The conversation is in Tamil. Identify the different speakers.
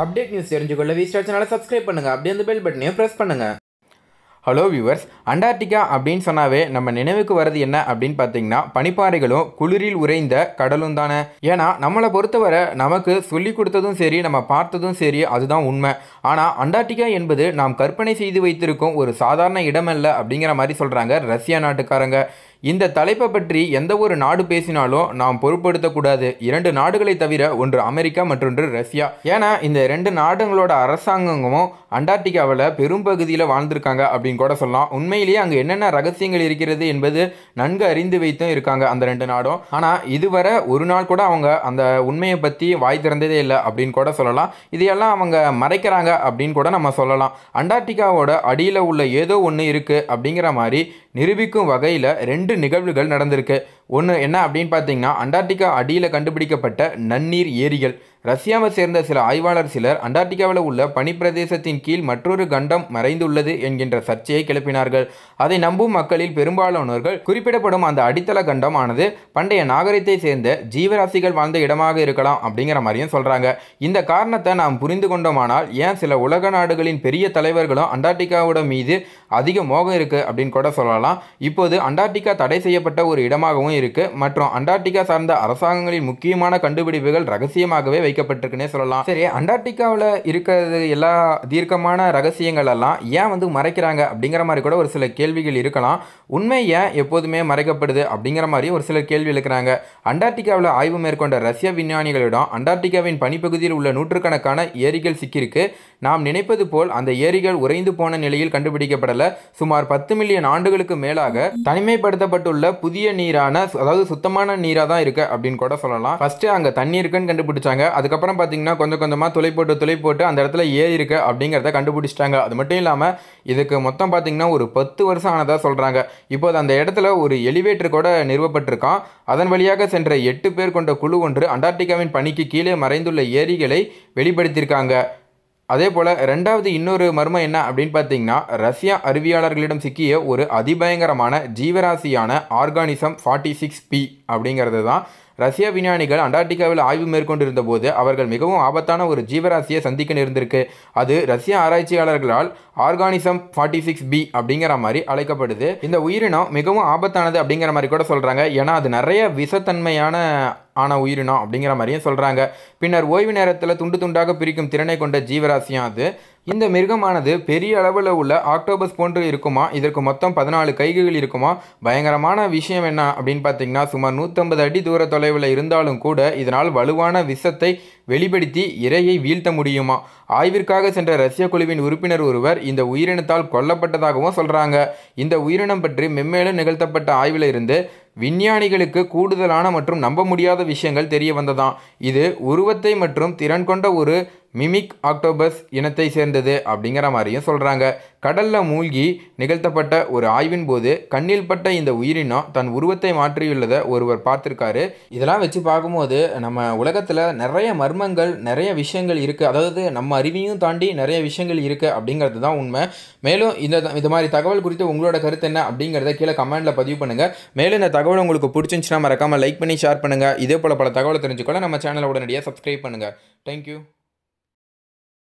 Speaker 1: அப்டேட் நியூஸ் தெரிஞ்சுக்கொள்ள வி ஸ்டார் சேனலை சப்ஸ்கிரைப் பண்ணுங்கள் அப்படியே அந்த பெல் பட்டனையும் ப்ரெஸ் பண்ணுங்கள் ஹலோ வியூவர்ஸ் அண்டார்டிகா அப்படின்னு சொன்னாவே நம்ம நினைவுக்கு வர்றது என்ன அப்படின்னு பார்த்தீங்கன்னா பனிப்பாறைகளும் குளிரில் உறைந்த கடலும் தானே. ஏன்னா நம்மளை பொறுத்தவரை நமக்கு சொல்லி கொடுத்ததும் சரி நம்ம பார்த்ததும் சரி அதுதான் உண்மை. ஆனால் அண்டார்டிகா என்பது நாம் கற்பனை செய்து வைத்திருக்கும் ஒரு சாதாரண இடமல்ல அப்படிங்கிற மாதிரி சொல்கிறாங்க ரஷ்யா நாட்டுக்காரங்க. இந்த தலைப்பை பற்றி எந்த ஒரு நாடு பேசினாலும் நாம் பொருட்படுத்தக்கூடாது இரண்டு நாடுகளை தவிர ஒன்று அமெரிக்கா மற்றொன்று ரஷ்யா. ஏன்னா இந்த ரெண்டு நாடுகளோட அரசாங்கமும் அண்டார்டிகாவில் பெரும்பகுதியில் வாழ்ந்திருக்காங்க அப்படின்னு கூட சொல்லலாம். உண்மையிலேயே அங்கே என்னென்ன ரகசியங்கள் இருக்கிறது என்பது நன்கு அறிந்து வைத்தும் இருக்காங்க அந்த ரெண்டு நாடும். ஆனால் இதுவரை ஒரு நாள் கூட அவங்க அந்த உண்மையை பற்றி வாய் திறந்ததே இல்லை அப்படின்னு கூட சொல்லலாம். இதையெல்லாம் அவங்க மறைக்கிறாங்க அப்படின்னு கூட நம்ம சொல்லலாம். அண்டார்டிகாவோட அடியில் உள்ள ஏதோ ஒன்று இருக்குது அப்படிங்கிற மாதிரி நிரூபிக்கும் வகையில் ரெண்டு நிகழ்வுகள் நடந்திருக்கு. ஒன்று என்ன அப்படின்னு பார்த்தீங்கன்னா அண்டார்டிகா அடியில் கண்டுபிடிக்கப்பட்ட நன்னீர் ஏரிகள். ரஷ்யாவை சேர்ந்த சில ஆய்வாளர் சிலர் அண்டார்டிகாவில் உள்ள பனிப்பிரதேசத்தின் கீழ் மற்றொரு கண்டம் மறைந்துள்ளது என்கின்ற சர்ச்சையை கிளப்பினார்கள். அதை நம்பும் மக்களில் பெரும்பாலானோர்கள் குறிப்பிடப்படும் அந்த அடித்தள கண்டம் ஆனது பண்டைய நாகரிகத்தை சேர்ந்த ஜீவராசிகள் வாழ்ந்த இடமாக இருக்கலாம் அப்படிங்கிற மாதிரியும் சொல்கிறாங்க இந்த காரணத்தை நாம் புரிந்து கொண்டோமானால் ஏன் சில உலக நாடுகளின் பெரிய தலைவர்களும் அண்டார்டிகாவோட மீது அதிக மோகம் இருக்குது அப்படின்னு கூட சொல்லலாம். இப்போது அண்டார்டிகா தடை செய்யப்பட்ட ஒரு இடமாகவும் இருக்கு. மற்றும் அண்டார்டிகா சார்ந்த அரசாங்கங்களின் முக்கியமான கண்டுபிடிப்புகள் ரகசியமாகவே வைக்கப்பட்டிருக்குன்னே சொல்லலாம். சரி அண்டார்டிகாவில் இருக்கிறது எல்லா தீர்க்கமான ரகசியங்கள் எல்லாம் ஏன் வந்து மறைக்கிறாங்க அப்படிங்கிற மாதிரி கூட ஒரு சில கேள்விகள் இருக்கலாம். உண்மை ஏன் எப்போதுமே மறைக்கப்படுது அப்படிங்கிற மாதிரி ஒரு சில கேள்வி எழுக்கிறாங்க. அண்டார்டிகாவில் ஆய்வு மேற்கொண்ட ரஷ்ய விஞ்ஞானிகளிடம் அண்டார்டிகாவின் பனிப்பகுதியில் உள்ள நூற்றுக்கணக்கான ஏரிகள் சிக்கியிருக்கு. நாம் நினைப்பது போல் அந்த ஏரிகள் உறைந்து போன நிலையில் கண்டுபிடிக்கப்படல. சுமார் பத்து மில்லியன் ஆண்டுகளுக்கு மேலாக தனிமைப்படுத்தப்பட்டுள்ள புதிய நீரான அதாவது சுத்தமான நீராக தான் இருக்கு அப்படின்னு கூட சொல்லலாம். ஃபர்ஸ்ட் அங்கே தண்ணி இருக்குன்னு கண்டுபிடிச்சாங்க. அதுக்கப்புறம் பார்த்தீங்கன்னா கொஞ்சம் கொஞ்சமாக துளை போட்டு துளை போட்டு அந்த இடத்துல ஏரி இருக்கு அப்படிங்கிறத கண்டுபிடிச்சிட்டாங்க. அது மட்டும் இல்லாமல் இதுக்கு மொத்தம் பார்த்தீங்கன்னா ஒரு பத்து வருஷம் ஆனதாக சொல்கிறாங்க இப்போது அந்த இடத்துல ஒரு எலிவேட்டர் கூட நிறுவப்பட்டிருக்கான். அதன் வழியாக சென்ற எட்டு பேர் கொண்ட குழு ஒன்று அண்டார்டிகாவின் பணிக்கு கீழே மறைந்துள்ள ஏரிகளை வெளிப்படுத்தியிருக்காங்க. அதே போல் ரெண்டாவது இன்னொரு மர்மம் என்ன அப்படின்னு பார்த்தீங்கன்னா ரஷ்யா அறிவியலாளர்களிடம் சிக்கிய ஒரு அதிபயங்கரமான ஜீவராசியான ஆர்கானிசம் ஃபார்ட்டி சிக்ஸ் பி அப்படிங்கிறது தான் ரஷ்ய விஞ்ஞானிகள் அண்டார்டிகாவில் ஆய்வு மேற்கொண்டிருந்த போது அவர்கள் மிகவும் ஆபத்தான ஒரு ஜீவராசியை சந்திக்க நேர்ந்திருக்கு. அது ரஷ்ய ஆராய்ச்சியாளர்களால் ஆர்கானிசம் ஃபார்ட்டி சிக்ஸ் பி அப்படிங்கிற மாதிரி அழைக்கப்படுது. இந்த உயிரினம் மிகவும் ஆபத்தானது அப்படிங்கிற மாதிரி கூட சொல்கிறாங்க ஏன்னா அது நிறைய விஷத்தன்மையான ஆன உயிரினம் அப்படிங்கிற மாதிரியும் சொல்கிறாங்க பின்னர் ஓய்வு நேரத்தில் துண்டு துண்டாக பிரிக்கும் திறனை கொண்ட ஜீவராசியும் அது. இந்த மிருகமானது பெரிய அளவில் உள்ள ஆக்டோபஸ் போன்று இருக்குமா? இதற்கு மொத்தம் பதினாலு கைகள் இருக்குமா? பயங்கரமான விஷயம் என்ன அப்படின்னு பார்த்தீங்கன்னா சுமார் நூற்றம்பது அடி தூர தொலைவில் இருந்தாலும் கூட இதனால் வலுவான விஷத்தை வெளிப்படுத்தி இரையை வீழ்த்த முடியுமா? ஆய்விற்காக சென்ற ரஷ்ய குழுவின் உறுப்பினர் ஒருவர் இந்த உயிரினத்தால் கொல்லப்பட்டதாகவும் சொல்கிறாங்க இந்த உயிரினம் பற்றி மென்மேலும் நிகழ்த்தப்பட்ட ஆய்வில் இருந்து விஞ்ஞானிகளுக்கு கூடுதலான மற்றும் நம்ப முடியாத விஷயங்கள் தெரிய வந்ததாம். இது உருவத்தை மற்றும் திறன் கொண்ட ஒரு மிமிக் ஆக்டோபஸ் இனத்தை சேர்ந்தது அப்படிங்கிற மாதிரியும் சொல்கிறாங்க கடலில் மூழ்கி நிகழ்த்தப்பட்ட ஒரு ஆய்வின் போது கண்ணில் பட்ட இந்த உயிரினம் தன் உருவத்தை மாற்றியுள்ளதை ஒருவர் பார்த்துருக்காரு. இதெல்லாம் வச்சு பார்க்கும்போது நம்ம உலகத்தில் நிறைய மர்மங்கள் நிறைய விஷயங்கள் இருக்குது அதாவது நம்ம அறிவையும் தாண்டி நிறைய விஷயங்கள் இருக்குது அப்படிங்கிறது தான் உண்மை. மேலும் இந்த இது மாதிரி தகவல் குறித்து உங்களோட கருத்து என்ன அப்படிங்கிறத கீழே கமெண்ட்டில் பதிவு பண்ணுங்கள் மேலும் இந்த தகவல் உங்களுக்கு பிடிச்சிருந்துச்சுன்னா மறக்காமல் லைக் பண்ணி ஷேர் பண்ணுங்கள் இதே போல் பல தகவலை தெரிஞ்சுக்கொள்ள நம்ம சேனலை உடனடியாக சப்ஸ்கிரைப் பண்ணுங்கள் தேங்க்யூ